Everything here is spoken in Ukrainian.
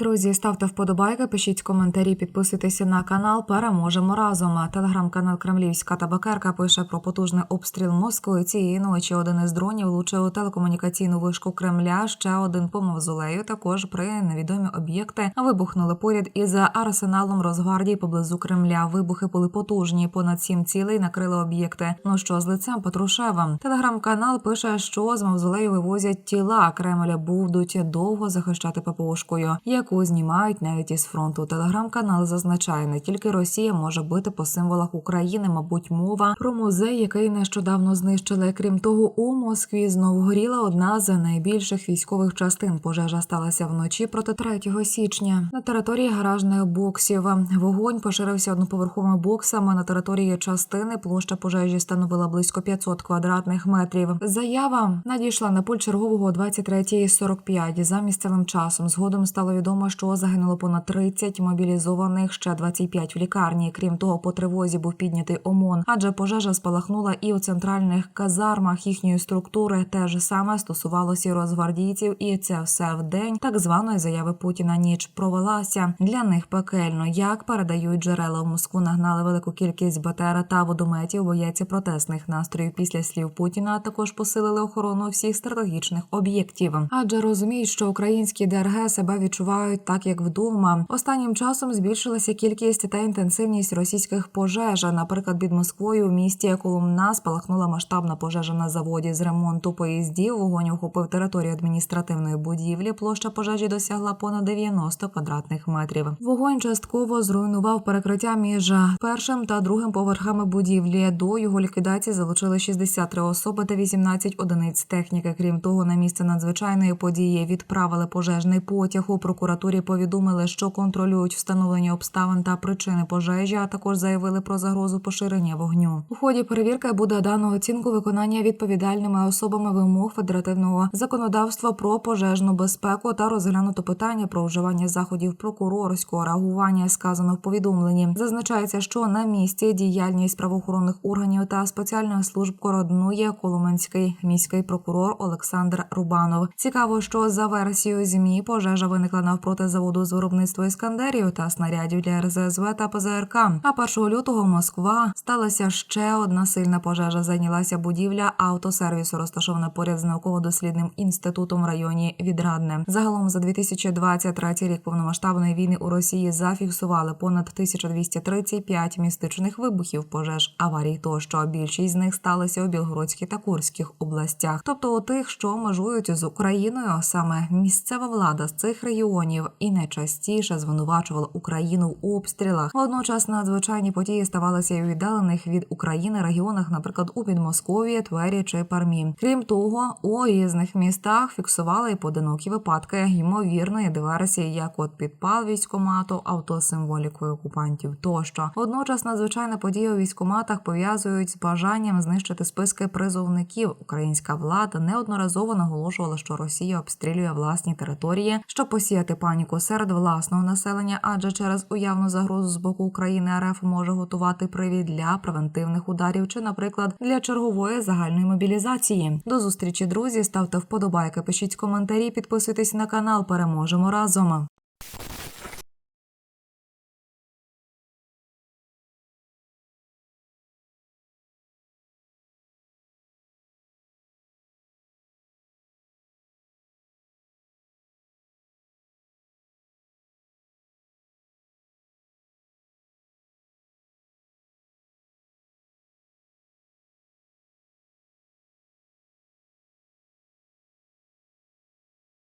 Друзі, ставте вподобайки, пишіть коментарі, підписуйтеся на канал. Переможемо разом. Телеграм-канал Кремлівська табакерка пише про потужний обстріл Москви. Цієї ночі один із дронів влучив у телекомунікаційну вишку Кремля. Ще один по мавзолею. Також при невідомі об'єкти вибухнули поряд із арсеналом Росгвардії поблизу Кремля. Вибухи були потужні. Понад сім цілей накрили об'єкти. Ну що з лицем Петрушева? Телеграм-канал пише, що з мавзолею вивозять тіла. Кремля будуть довго захищати ППОшкою, яку знімають навіть із фронту. Телеграм-канал зазначає, не тільки Росія може бити по символах України, мабуть, мова про музей, який нещодавно знищили. Крім того, у Москві знову горіла одна з найбільших військових частин. Пожежа сталася вночі проти 3 січня на території гаражних боксів. Вогонь поширився одноповерховими боксами на території частини. Площа пожежі становила близько 500 квадратних метрів. Заява надійшла на пульт чергового о 23.45 за місцевим часом. Згодом стало відомо, що загинуло понад 30 мобілізованих, ще 25 в лікарні. Крім того, по тривозі був піднятий ОМОН, адже пожежа спалахнула і у центральних казармах їхньої структури. Те ж саме стосувалося розгвардійців, і це все в день так званої заяви Путіна. Ніч провелася для них пекельно. Як передають джерела в Москву, нагнали велику кількість БТР та водометів. Бояться протестних настроїв після слів Путіна. Також посилили охорону всіх стратегічних об'єктів. Адже розуміють, що українські ДРГ себе відчувають так, як вдома. Останнім часом збільшилася кількість та інтенсивність російських пожеж. Наприклад, під Москвою у місті Коломна спалахнула масштабна пожежа на заводі з ремонту поїздів. Вогонь охопив територію адміністративної будівлі. Площа пожежі досягла понад 90 квадратних метрів. Вогонь частково зруйнував перекриття між першим та другим поверхами будівлі. До його ліквідації залучили 63 особи та 18 одиниць техніки. Крім того, на місце надзвичайної події відправили пожежний потяг. У прокуратурі повідомили, що контролюють встановлення обставин та причини пожежі, а також заявили про загрозу поширення вогню. У ході перевірки буде дано оцінку виконання відповідальними особами вимог федеративного законодавства про пожежну безпеку та розглянуто питання про вживання заходів прокурорського реагування. Сказано в повідомленні. Зазначається, що на місці діяльність правоохоронних органів та спеціальних служб координує Коломенський міський прокурор Олександр Рубанов. Цікаво, що за версією змі пожежа виникла навпроти заводу з виробництва іскандерів та снарядів для РЗСВ та ПЗРК. А 1 лютого Москва сталася ще одна сильна пожежа. Зайнялася будівля автосервісу, розташована поряд з науково-дослідним інститутом в районі Відрадне. Загалом за 2023 рік повномасштабної війни у Росії зафіксували понад 1235 містичних вибухів, пожеж, аварій тощо. Більшість з них сталися у Білгородській та Курських областях, тобто у тих, що межують з Україною. Саме місцева влада з цих регіонів і найчастіше звинувачувала Україну в обстрілах. Водночас надзвичайні події ставалися у віддалених від України регіонах, наприклад, у Підмосков'ї, Твері чи Пармі. Крім того, у різних містах фіксували і поодинокі випадки ймовірної диверсії, як от підпал військомату, автосимволікою окупантів тощо. Водночас надзвичайна подія у військоматах пов'язують з бажанням знищити списки призовників. Українська влада неодноразово наголошувала, що Росія обстрілює власні території, щоб посіяти паніку серед власного населення, адже через уявну загрозу з боку України РФ може готувати привід для превентивних ударів чи, наприклад, для чергової загальної мобілізації. До зустрічі, друзі. Ставте вподобайки, пишіть коментарі, підписуйтесь на канал. Переможемо разом.